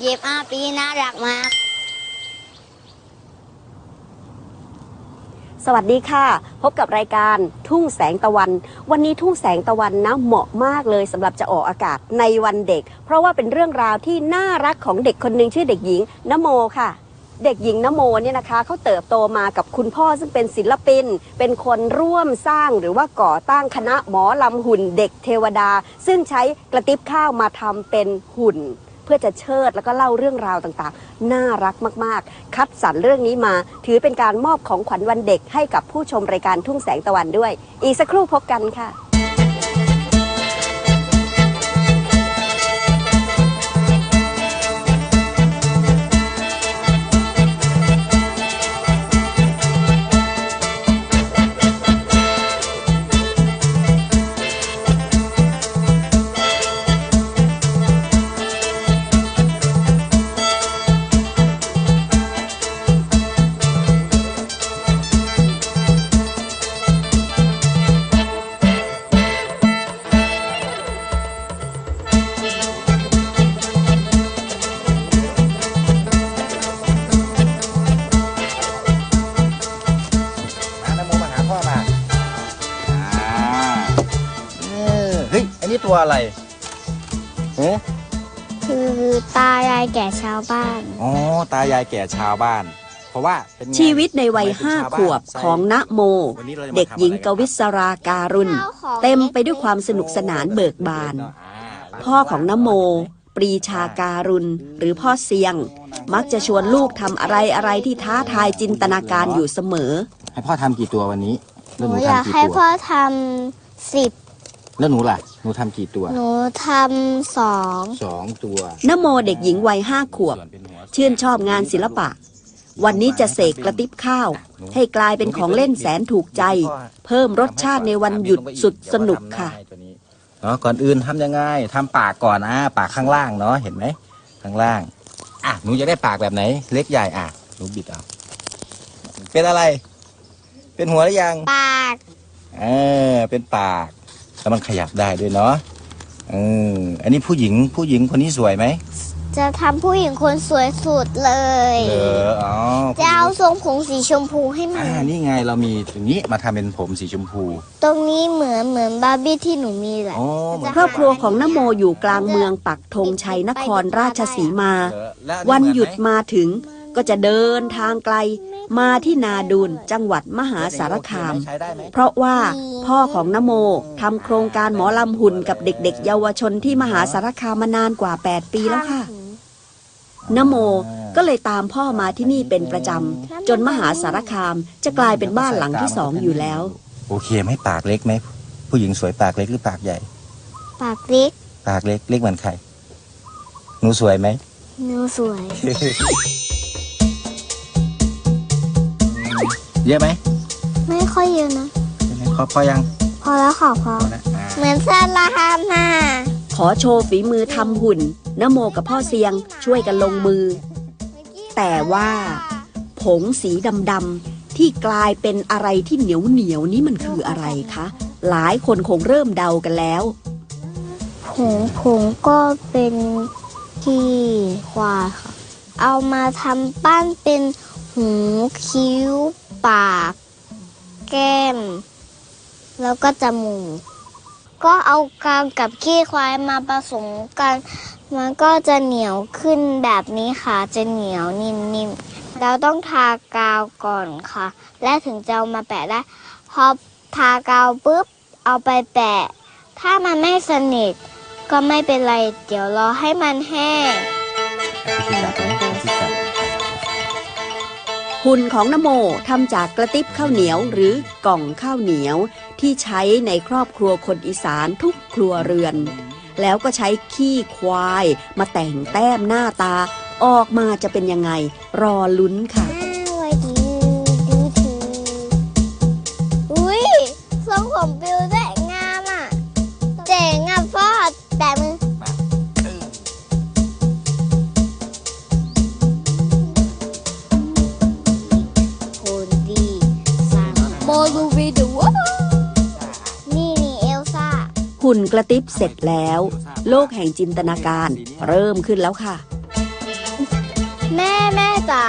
เย็บอาปีน่ารักมาก สวัสดีค่ะ พบกับรายการทุ่งแสงตะวัน วันนี้ทุ่งแสงตะวันนะเหมาะมากเลยสำหรับจะออกอากาศในวันเด็ก เพราะว่าเป็นเรื่องราวที่น่ารักของเด็กคนหนึ่งชื่อเด็กหญิงนโมค่ะ เด็กหญิงนโมเนี่ยนะคะเขาเติบโตมากับคุณพ่อซึ่งเป็นศิลปิน เป็นคนร่วมสร้างหรือว่าก่อตั้งคณะหมอลำหุ่นเด็กเทวดา ซึ่งใช้กระติบข้าวมาทำเป็นหุ่น เพื่อจะเชิดแล้วก็เล่าเรื่องราวต่างๆ น่ารักมากๆ คัดสรรเรื่องนี้มา ถือเป็นการมอบของขวัญวันเด็กให้กับผู้ชมรายการทุ่งแสงตะวันด้วย อีกสักครู่พบกันค่ะ ยอันนี้ตัวอะไรเอ๊ะคือตายายแก่ชาวบ้าน อ๋อ ตายายแก่ชาวบ้าน เพราะว่าเป็นไงชีวิตในวัยทำไมถึงห้าชบ้นขวบใส่ ของณโม วันนี้ราจะมาเด็กหญิงทำกอะไรวิศราการุณ เต็มไปด้วยความสนุกสนานเบิกบานพ่อของนโม ปรีชาการุณ หรือพ่อเสียง มักจะชวนลูกทำอะไรอะไรที่ท้าทายจินตนาการอยู่เสมอ ให้พ่อทำกี่ตัววันนี้หแล้วหนูนูอยากทำกี่ให้ตัวพ่อทำสิบแล้วหนูล่ะ หนูทำกี่ตัวหนูทำสองสองตัวนโมเด็กหญิงวัยห้าขวบ ส่นเป็นหัวชื่นชอบงานศิลปะ วันนี้จะเสกกระติบข้าว ให้กลายเป็นของเล่นแสนถูกใจ เพิ่มรสชาติในวันหยุดสุดสนุกค่ะ เนาะก่อนอื่นทำยังไงทำปากก่อนอะปากข้างล่างเนาะเห็นไหมข้างล่าง อะหนูจะได้ปากแบบไหน เล็กใหญ่อะหนูบิดเอาเป็นอะไร เป็นหัวหรือยัง ปาก เออเป็นปาก แล้วมันขยับได้ด้วยเนาะเอออันนี้ผู้หญิงผู้หญิงคนนี้สวยไหมจะทำผู้หญิงคนสวยสุดเลย เอออ๋อจะเอาทรงผมสีชมพูให้มัน อ่านี่ไงเรามีตรงนี้มาทำเป็นผมสีชมพู ตรงนี้เหมือนเหมือนบาร์บี้ที่หนูมีแหละ โอ้เหมือนครอบครัวของนโมอยู่กลางเมืองปักธงชัยนครราชสีมา เออแล้วอัวันหยุดเหมือนไมมาถึง ก็จะเดินทางไกลมาที่นาดูนจังหวัดมหาสารคามใช้ได้ไหมเพราะว่าพ่อของนโมทำโครงการหมอลำหุ่นกับเด็กๆ เยาวชนที่มหาสารคามมานานกว่า 8 ปีแล้วค่ะนโมก็เลยตามพ่อมาที่นี่เป็นประจำจนมหาสารคามจะกลายเป็นบ้านหลังที่สองอยู่แล้ว โอเคไหมปากเล็กไหมผู้หญิงสวยปากเล็กหรือปากใหญ่ ปากเล็ก ปากเล็กเล็กเหมือนใครหนูสวยไหมหนูสวย เยอะไหมไม่ค่อยเยอะนะพอพอยังพอแล้วค่ะพอ พอนะอ่า เหมือนซาลาฮามค่ะขอโชว์ฝีมือทำหุ่นนโมกับพ่อเสียงช่วยกันลงมือ แต่ว่า ผงสีดำๆที่กลายเป็นอะไรที่เหนียวเหนียวๆนี้มันคืออะไรคะ หลายคนคงเริ่มเดากันแล้ว ผงผงก็เป็นที่ควายค่ะ เอามาทำปั้นเป็นหูคิ้ว ปาก แก้ม แล้วก็จมูก ก็เอากาวกับขี้ควายมาผสมกัน มันก็จะเหนียวขึ้นแบบนี้ค่ะ จะเหนียวนิ่มๆ เราต้องทากาวก่อนค่ะ และถึงจะเอามาแปะได้ พอทากาวปุ๊บ เอาไปแปะ ถ้ามันไม่สนิทก็ไม่เป็นไร เดี๋ยวรอให้มันแห้ง หุ่นของนโมทำจากกระติบข้าวเหนียวหรือกล่องข้าวเหนียวที่ใช้ในครอบครัวคนอีสานทุกครัวเรือน แล้วก็ใช้ขี้ควายมาแต่งแต้มหน้าตา ออกมาจะเป็นยังไง รอลุ้นค่ะ กระติบเสร็จแล้ว โลกแห่งจินตนาการ เริ่มขึ้นแล้วค่ะ แม่แม่จ๋า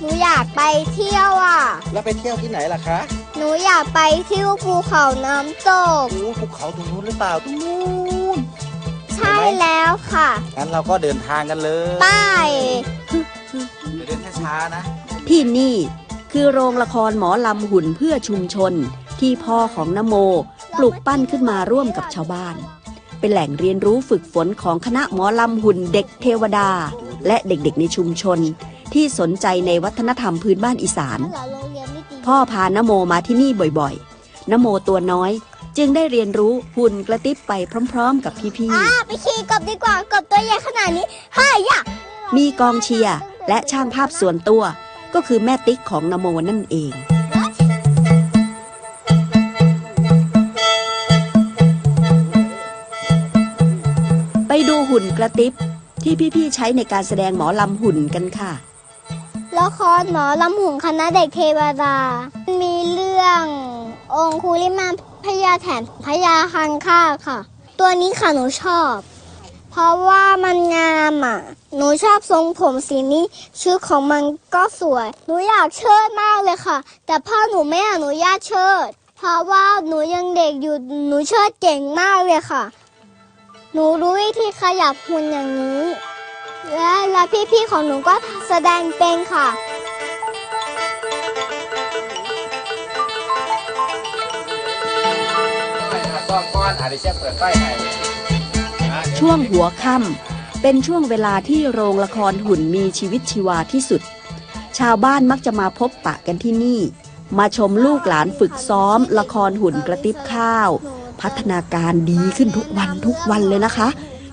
หนูอยากไปเที่ยวอะ แล้วไปเที่ยวที่ไหนล่ะคะ หนูอยากไปเที่ยวภูเขาน้ำตก โอ้ภูเขาตรงนู้นหรือเปล่าตรงนู้นใช่แล้วค่ะงั้นเราก็เดินทางกันเลยไปเดี๋ยวเดินช้าๆนะ ที่นี่คือโรงละครหมอลำหุ่นเพื่อชุมชนที่พ่อของนโม ปลูกปั้นขึ้นมาร่วมกับชาวบ้าน เป็นแหล่งเรียนรู้ฝึกฝนของคณะหมอลำหุ่นเด็กเทวดา และเด็กๆในชุมชน ที่สนใจในวัฒนธรรมพื้นบ้านอีสาน พ่อพานโมมาที่นี่บ่อยๆนโมตัวน้อยจึงได้เรียนรู้หุ่นกระติบไปพร้อม ๆ กับพี่อ่าไปขี่กบดีกว่ากบตัวใหญ่ขนาดนี้เฮ้ยอยากๆมีกองเชียร์และช่างภาพส่วนตัว ก็คือแม่ติ๊กของนโมนั่นเอง หุ่นกระติบที่พี่ๆใช้ในการแสดงหมอลำหุ่นกันค่ะละครหมอลำหุงคณะเด็กเทวดา มีเรื่ององคุลิมานพญาแถนพญาคังค่าค่ะ ตัวนี้ค่ะหนูชอบ เพราะว่ามันงามอะ หนูชอบทรงผมสีนี้ชุดของมันก็สวย หนูอยากเชิดมากเลยค่ะ แต่พ่อหนูไม่อนุญาตเชิด เพราะว่าหนูยังเด็กอยู่ หนูเชิดเก่งมากเลยค่ะ หนูรู้วิธีขยับหุ่นอย่างนี้ และและพี่ๆของหนูก็แสดงเป็นค่ะช่วงหัวค่ำเป็นช่วงเวลาที่โรงละครหุ่นมีชีวิตชีวาที่สุด ชาวบ้านมักจะมาพบปะกันที่นี่ มาชมลูกหลานฝึกซ้อม ละครหุ่นกระติบข้าว พัฒนาการดีขึ้นทุกวันทุกวันเลยนะคะ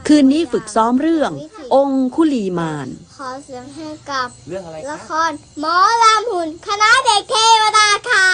คืนนี้ฝึกซ้อมเรื่อง องคุลีมาน ขอเสียงให้กับเรื่องอะไรละครหมอลำหุ่นคณะเด็กเทวดาค่ะ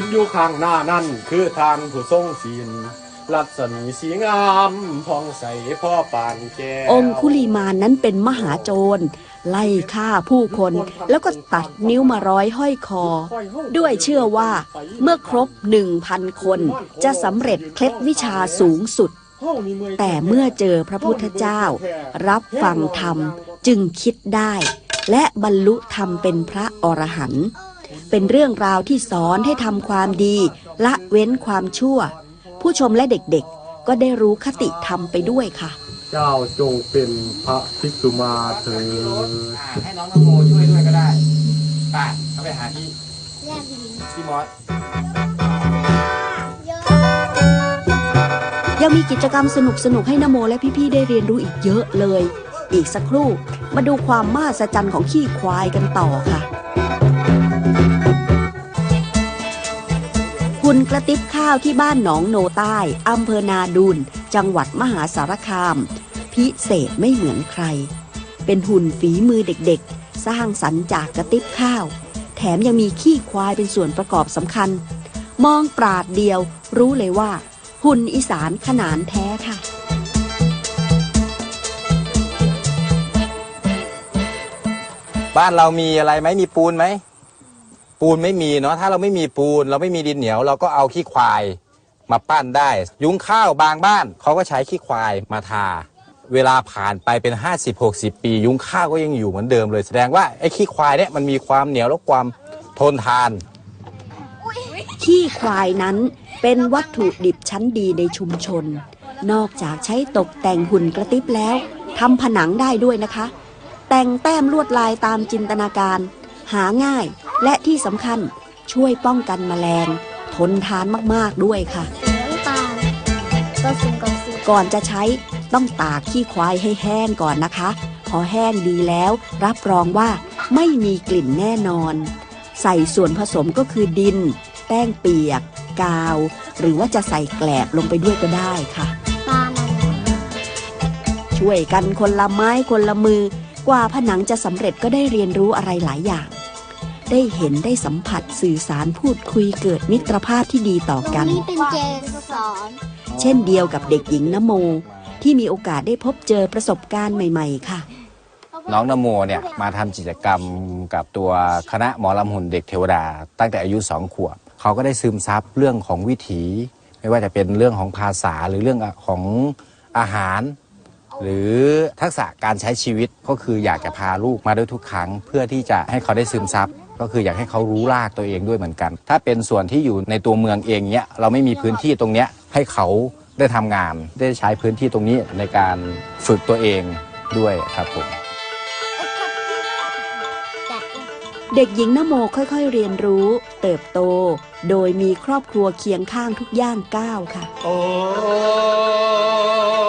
นอยู่ข้างหน้านั่น คือทานผู้ทรงศีลรัศมีสีงามพองใสพ่อปานแก้วองคุลีมานนั้นเป็นมหาโจร ไล่ฆ่าผู้คนแล้วก็ตัดนิ้วมาร้อยห้อยคอ ด้วยเชื่อว่าเมื่อครบหนึ่งพันคนจะสำเร็จเคล็ดวิชาสูงสุด แต่เมื่อเจอพระพุทธเจ้า รับฟังธรรมจึงคิดได้ และบรรลุธรรมเป็นพระอรหันต์ เป็นเรื่องราวที่สอนให้ทำความดี ละเว้นความชั่ว ผู้ชมและเด็กๆ ก็ได้รู้คติธรรมไปด้วยค่ะ เจ้าจงเป็นพระภิกษุมาเถิดให้น้องนโมช่วยด้วยก็ได้ไป่ะเขาไปหาที่ที่มอสยังมีกิจกรรมสนุกๆให้นโมและพี่ๆได้เรียนรู้อีกเยอะเลย อีกสักครู่มาดูความมหัศจรรย์ของขี้ควายกันต่อค่ะ หุ่นกระติบข้าวที่บ้านหนองโนใต้อำเภอนาดูนจังหวัดมหาสารคาม พิเศษไม่เหมือนใคร เป็นหุ่นฝีมือเด็กๆ สร้างสรรค์จากกระติบข้าว แถมยังมีขี้ควายเป็นส่วนประกอบสำคัญ มองปราดเดียว รู้เลยว่า หุ่นอีสานขนานแท้ค่ะบ้านเรามีอะไรไหมมีปูนไหม ปูนไม่มีเนาะถ้าเราไม่มีปูน เราไม่มีดินเหนียวเราก็เอาขี้ควายมาปั้นได้ ยุ้งข้าวบางบ้านเขาก็ใช้ขี้ควายมาทา เวลาผ่านไปเป็น 50-60 ปี ยุ้งข้าวก็ยังอยู่เหมือนเดิมเลยแสดงว่าไอ้ขี้ควายเนี่ยมันมีความเหนียวและความทนทาน ขี้ควายนั้นเป็นวัตถุดิบชั้นดีในชุมชน นอกจากใช้ตกแต่งหุ่นกระติบแล้วทำผนังได้ด้วยนะคะ แต่งแต้มลวดลายตามจินตนาการ หาง่าย และที่สำคัญช่วยป้องกันแมลง ทนทานมากๆด้วยค่ะน้ำตาลก็สิงกับสิงก่อนจะใช้ต้องตากขี้ควายให้แห้งก่อนนะคะ พอแห้งดีแล้ว รับรองว่าไม่มีกลิ่นแน่นอน ใส่ส่วนผสมก็คือดิน แป้งเปียก กาว หรือว่าจะใส่แกลบลงไปด้วยก็ได้ค่ะปลามันช่วยกันคนละไม้คนละมือ กว่าผนังจะสำเร็จก็ได้เรียนรู้อะไรหลายอย่าง ได้เห็นได้สัมผัสสื่อสารพูดคุยเกิดมิตรภาพที่ดีต่อตรงกัน นี้เป็นเจสอนเช่นเดียวกับเด็กหญิงนโม ที่มีโอกาสได้พบเจอประสบการณ์ใหม่ ๆ ค่ะ น้องนโมเนี่ยมาทำกิจกรรมกับตัวคณะหมอลำหุ่นเด็กเทวดา ตั้งแต่อายุสองขวบ เขาก็ได้ซึมซับเรื่องของวิถี ไม่ว่าจะเป็นเรื่องของภาษาหรือเรื่องของอาหาร หรือทักษะการใช้ชีวิตก็คืออยากจะพาลูกมาด้วยทุกครั้ง เพื่อที่จะให้เขาได้ซึมซับ ก็คืออยากให้เขารู้รากตัวเองด้วยเหมือนกัน ถ้าเป็นส่วนที่อยู่ในตัวเมืองเองเนี้ยเราไม่มีพื้นที่ตรงเนี้ยให้เขาได้ทำงานได้ใช้พื้นที่ตรงนี้ในการฝึกตัวเองด้วยครับผมเด็กหญิงนโมค่อยๆ เรียนรู้ เติบโต โดยมีครอบครัวเคียงข้างทุกย่างก้าวค่ะโอ้ละ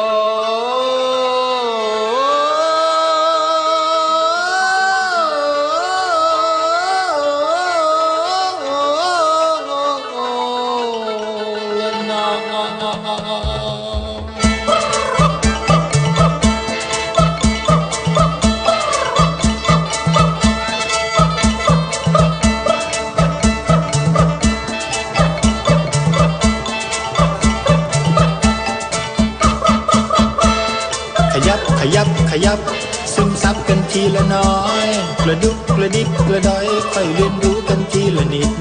ยับขยับขยับ ซึมซับกันทีละน้อย กระดุกกระดิกกระดอยค่อยเรียนรู้กันทีละนิด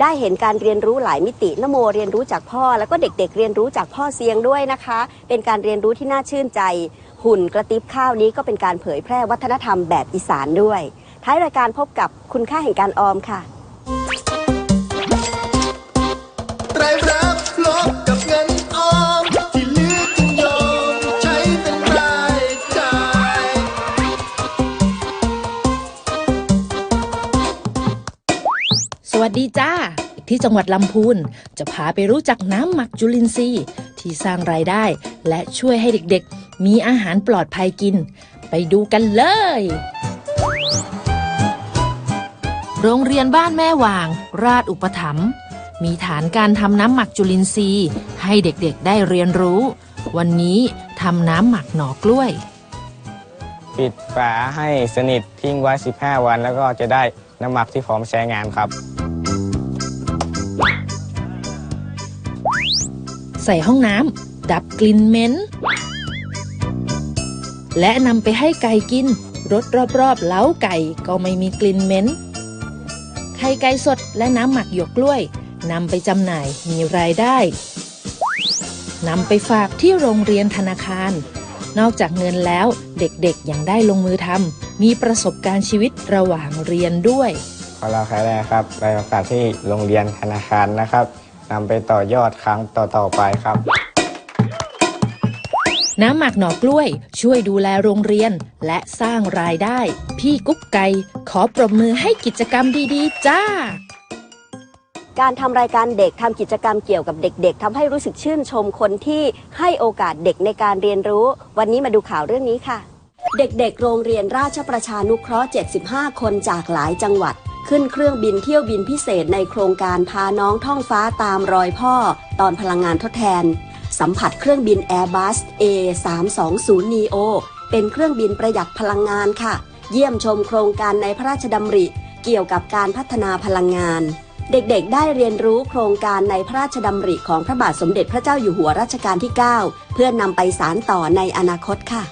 ได้เห็นการเรียนรู้หลายมิตินโมเรียนรู้จากพ่อ แล้วก็เด็กๆ เรียนรู้จากพ่อเสียงด้วยนะคะ เป็นการเรียนรู้ที่น่าชื่นใจ หุ่นกระติบข้าวนี้ก็เป็นการเผยแพร่วัฒนธรรมแบบอีสานด้วย ท้ายรายการพบกับคุณค่าแห่งการออมค่ะ สวัสดีจ้า ที่จังหวัดลำพูนจะพาไปรู้จักน้ำหมักจุลินทรีย์ที่สร้างรายได้ และช่วยให้เด็กๆ มีอาหารปลอดภัยกิน ไปดูกันเลย โรงเรียนบ้านแม่วาง ราชอุปถัมภ์มีฐานการทำน้ำหมักจุลินทรีย์ ให้เด็กๆได้เรียนรู้ วันนี้ทำน้ำหมักหน่อกล้วย ปิดฝาให้สนิททิ้งไว้ 15 วัน แล้วก็จะได้น้ำหมักที่พร้อมใช้งานครับ ใส่ห้องน้ำดับกลิ่นเหม็นและนำไปให้ไก่กินรถรอบๆเล้าไก่ก็ไม่มีกลิ่นเหม็นไข่ไก่สดและน้ำหมักหยวกกล้วยนำไปจำหน่ายมีรายได้นำไปฝากที่โรงเรียนธนาคาร นอกจากเงินแล้วเด็กๆยังได้ลงมือทำมีประสบการณ์ชีวิตระหว่างเรียนด้วยขอเราใครได้ครับได้โอกาสที่โรงเรียนธนาคารนะครับ นำไปต่อยอดครั้งต่อๆไปครับ น้ำหมักหน่อกล้วย ช่วยดูแลโรงเรียนและสร้างรายได้ พี่กุ๊กไก่ขอปรบมือให้กิจกรรมดีๆ จ้า การทำรายการเด็กทำกิจกรรมเกี่ยวกับเด็ก ๆทำให้รู้สึกชื่นชมคนที่ให้โอกาสเด็กในการเรียนรู้ วันนี้มาดูข่าวเรื่องนี้ค่ะ เด็กๆ โรงเรียนราชประชานุเคราะห์ 75 คนจากหลายจังหวัด ขึ้นเครื่องบินเที่ยวบินพิเศษในโครงการพาน้องท่องฟ้าตามรอยพ่อ ตอนพลังงานทดแทน สัมผัสเครื่องบิน Airbus A320 neo เป็นเครื่องบินประหยัดพลังงานค่ะ เยี่ยมชมโครงการในพระราชดำริ เกี่ยวกับการพัฒนาพลังงาน เด็กๆ ได้เรียนรู้โครงการในพระราชดำริของพระบาทสมเด็จพระเจ้าอยู่หัวรัชกาลที่ 9 เพื่อนำไปสารต่อในอนาคตค่ะ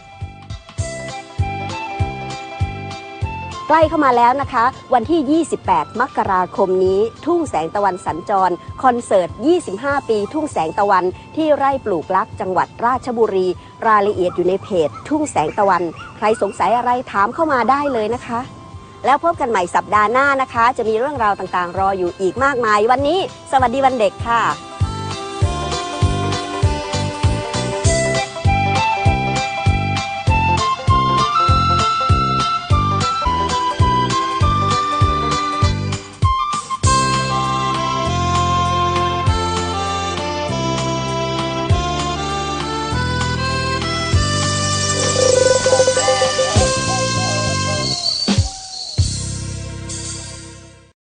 ใกล้เข้ามาแล้วนะคะ วันที่ 28 มกราคมนี้ ทุ่งแสงตะวันสัญจร คอนเสิร์ต 25 ปี ทุ่งแสงตะวันที่ไร่ปลูกลักจังหวัดราชบุรี รายละเอียดอยู่ในเพจ ทุ่งแสงตะวัน ใครสงสัยอะไรถามเข้ามาได้เลยนะคะ แล้วพบกันใหม่สัปดาห์หน้านะคะ จะมีเรื่องราวต่างๆ รออยู่อีกมากมาย วันนี้ สวัสดีวันเด็กค่ะ